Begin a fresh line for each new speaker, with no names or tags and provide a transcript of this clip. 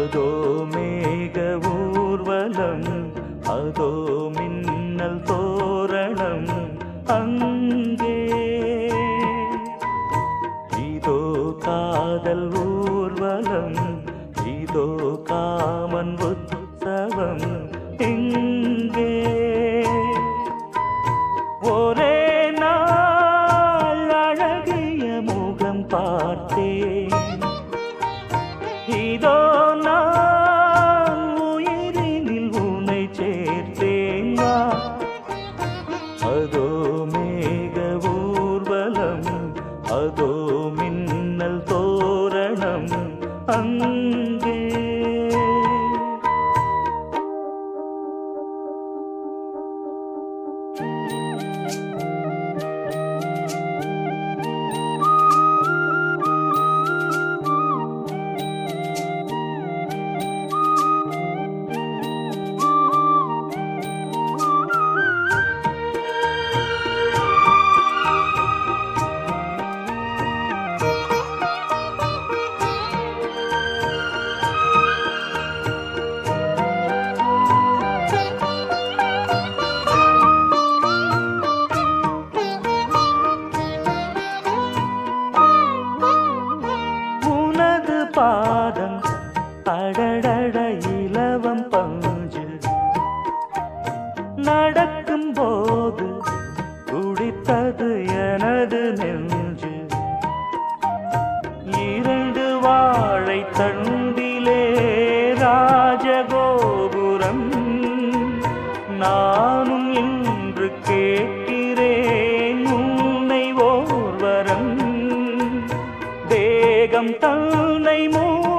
அதோ மேக ஊர்வலம் அதோ மின்னல் தோரணம் அங்கே. இதோ காதல் ஊர்வலம் இதோ காமன் உற்சவம் இங்கே. ஒரே நாள் அழகிய முகம் இதோ அதோ மின்னல் தோரணம் அங்கே. அடடட இலவம் பஞ்சு. நடக்கும் போது குடித்தது எனது நெஞ்சு. இரண்டு வாழை தண்டிலே ராஜகோபுரம். நானும் இன்று கேட்கிறேன் உன்னை ஓர்வரம். தேகம் தன்னை மூ